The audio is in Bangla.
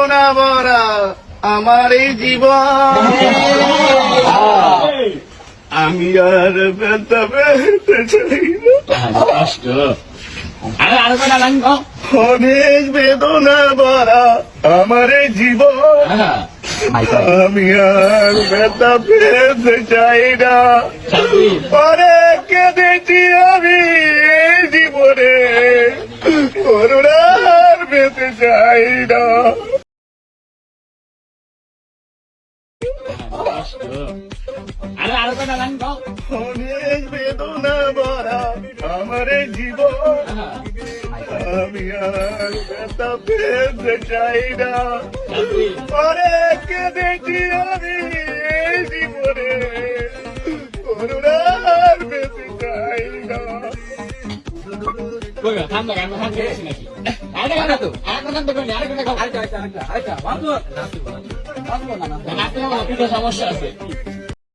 বরা আমার এই জীবন। আমি আর ব্যথা পেতে চাই না। অনেক বেদনা ভরা আমার এই জীবন। আমি আর ব্যথা পেতে চাই না। পরে কেঁদেছি আমি জীবনে। করুণার পেতে চাই না। বেদনা ভরা আমার জীবন আমি আর পেতে চাই না পরে জীবনে করুণার চাই না নাকি সমস্যা আছে